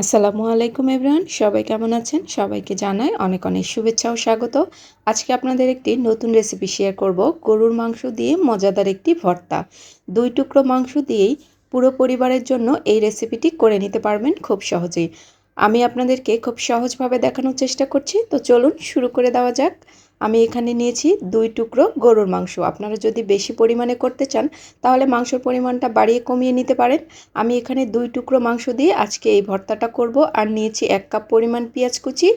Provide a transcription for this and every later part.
আসসালামু আলাইকুম এভরান সবাই কেমন আছেন? সবাইকে জানাই অনেক অনেক শুভেচ্ছা ও স্বাগত। আজকে আপনাদের একটি নতুন রেসিপি শেয়ার করব। গরুর মাংস দিয়ে মজাদার একটি ভর্তা। দুই টুকরো মাংস দিয়েই পুরো পরিবারের জন্য এই রেসিপিটি করে নিতে পারবেন খুব সহজেই। আমি আপনাদেরকে খুব সহজভাবে দেখানোর চেষ্টা করছি। তো চলুন শুরু করে দেওয়া যাক। আমি এখানে নিয়েছি দুই টুকরো গরুর মাংস। আপনারা যদি বেশি পরিমাণে করতে চান, তাহলে মাংসর পরিমাণটা বাড়িয়ে কমিয়ে নিতে পারেন। আমি এখানে দুই টুকরো মাংস দিয়ে আজকে এই ভর্তাটা করব। আর নিয়েছি এক কাপ পরিমাণ পেঁয়াজ কুচি,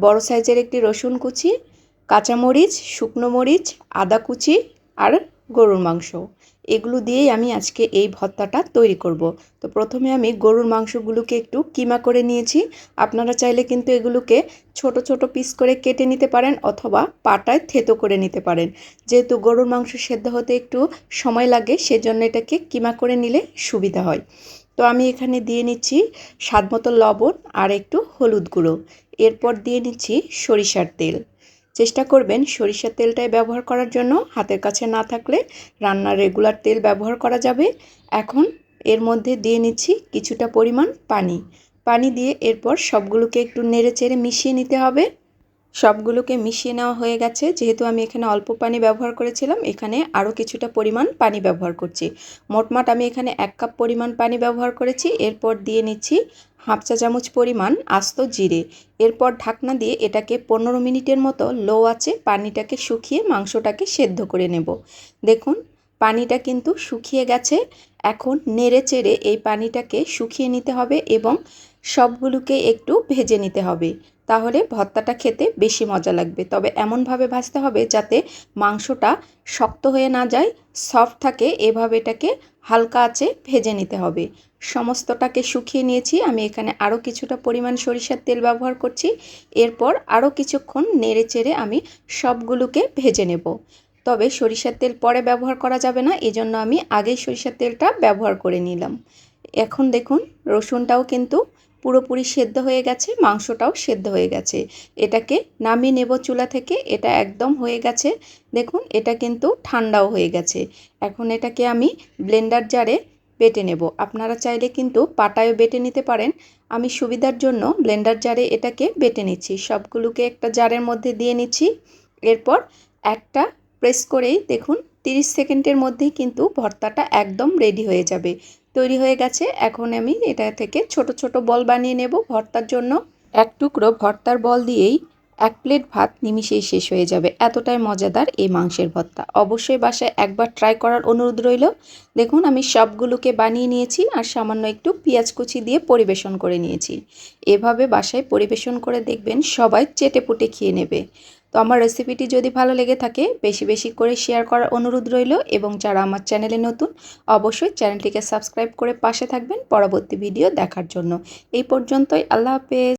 বড় সাইজের একটি রসুন কুচি, কাঁচামরিচ, শুকনো মরিচ, আদা কুচি আর গরুর মাংস। এগুলো দিয়েই আমি আজকে এই ভর্তাটা তৈরি করব। তো প্রথমে আমি গরুর মাংসগুলোকে একটু কিমা করে নিয়েছি। আপনারা চাইলে কিন্তু এগুলোকে ছোট ছোট পিস করে কেটে নিতে পারেন অথবা পাটায় থেতো করে নিতে পারেন। যেহেতু গরুর মাংস সেদ্ধ হতে একটু সময় লাগে, সেজন্য এটাকে কিমা করে নিলে সুবিধা হয়। তো আমি এখানে দিয়ে নিচ্ছি স্বাদ মতো লবণ আর একটু হলুদ গুঁড়ো। এরপর দিয়ে নিচ্ছি সরিষার তেল। চেষ্টা করবেন সরিষার তেলটাই ব্যবহার করার জন্য। হাতের কাছে না থাকলে রান্নার রেগুলার তেল ব্যবহার করা যাবে। এখন এর মধ্যে দিয়ে নিচ্ছি কিছুটা পরিমাণ পানি। পানি দিয়ে এরপর সবগুলোকে একটু নেড়ে চেড়ে মিশিয়ে নিতে হবে। সবগুলোকে মিশিয়ে নেওয়া হয়ে গেছে। যেহেতু আমি এখানে অল্প পানি ব্যবহার করেছিলাম, এখানে আরও কিছুটা পরিমাণ পানি ব্যবহার করছি। মোটমাট আমি এখানে এক কাপ পরিমাণ পানি ব্যবহার করেছি। এরপর দিয়ে নিচ্ছি হাফ চা চামচ পরিমাণ আস্ত জিরে। এরপর ঢাকনা দিয়ে এটাকে পনেরো মিনিটের মতো লো আছে পানিটাকে শুকিয়ে মাংসটাকে সেদ্ধ করে নেব। দেখুন পানিটা কিন্তু শুকিয়ে গেছে। এখন নেড়ে চেড়ে এই পানিটাকে শুকিয়ে নিতে হবে এবং সবগুলোকে একটু ভেজে নিতে হবে। তাহলে ভর্তাটা খেতে বেশি মজা লাগবে। তবে এমনভাবে ভাজতে হবে যাতে মাংসটা শক্ত হয়ে না যায়, সফট থাকে। এভাবে এটাকে হালকা আছে ভেজে নিতে হবে। সমস্তটাকে শুকিয়ে নিয়েছি। আমি এখানে আরও কিছুটা পরিমাণ সরিষার তেল ব্যবহার করছি। এরপর আরও কিছুক্ষণ নেড়ে চেড়ে আমি সবগুলোকে ভেজে নেব। তবে সরিষার তেল পরে ব্যবহার করা যাবে না, এজন্য আমি আগেই সরিষার তেলটা ব্যবহার করে নিলাম। এখন দেখুন, রসুনটাও কিন্তু পুরোপুরি সেদ্ধ হয়ে গেছে, মাংসটাও সেদ্ধ হয়ে গেছে। এটাকে নামিয়ে নেব চুলা থেকে, এটা একদম হয়ে গেছে। দেখুন, এটা কিন্তু ঠান্ডাও হয়ে গেছে। এখন এটাকে আমি ব্লেন্ডার জারে বেটে নেব। আপনারা চাইলে কিন্তু পাটায়ও বেটে নিতে পারেন। আমি সুবিধার জন্য ব্লেন্ডার জারে এটাকে বেটে নিচ্ছি। সবগুলোকে একটা জারের মধ্যে দিয়ে নিচ্ছি। এরপর একটা প্রেস করেই দেখুন 30 সেকেন্ডের মধ্যেই কিন্তু ভর্তাটা একদম রেডি হয়ে যাবে। তৈরি হয়ে গেছে, এখন আমি এটা থেকে ছোট ছোট বল বানিয়ে নেব ভর্তার জন্য। এক টুকরো ভর্তার বল দিয়েই এক প্লেট ভাত নিমিশেই শেষ হয়ে যাবে। এতটাই মজাদার এই মাংসের ভর্তা। অবশ্যই বাসায় একবার ট্রাই করার অনুরোধ রইল। দেখুন, আমি সবগুলোকে বানিয়ে নিয়েছি আর সামান্য একটু পেঁয়াজ কুচি দিয়ে পরিবেশন করে নিয়েছি। এভাবে বাসায় পরিবেশন করে দেখবেন সবাই চেটে পুটে খেয়ে নেবে। তো আমার রেসিপিটি যদি ভালো লেগে থাকে, বেশি বেশি করে শেয়ার করার অনুরোধ রইল এবং যারা আমার চ্যানেলে নতুন, অবশ্যই চ্যানেলটিকে সাবস্ক্রাইব করে পাশে থাকবেন পরবর্তী ভিডিও দেখার জন্য। এই পর্যন্তই, আল্লাহ হাফেজ।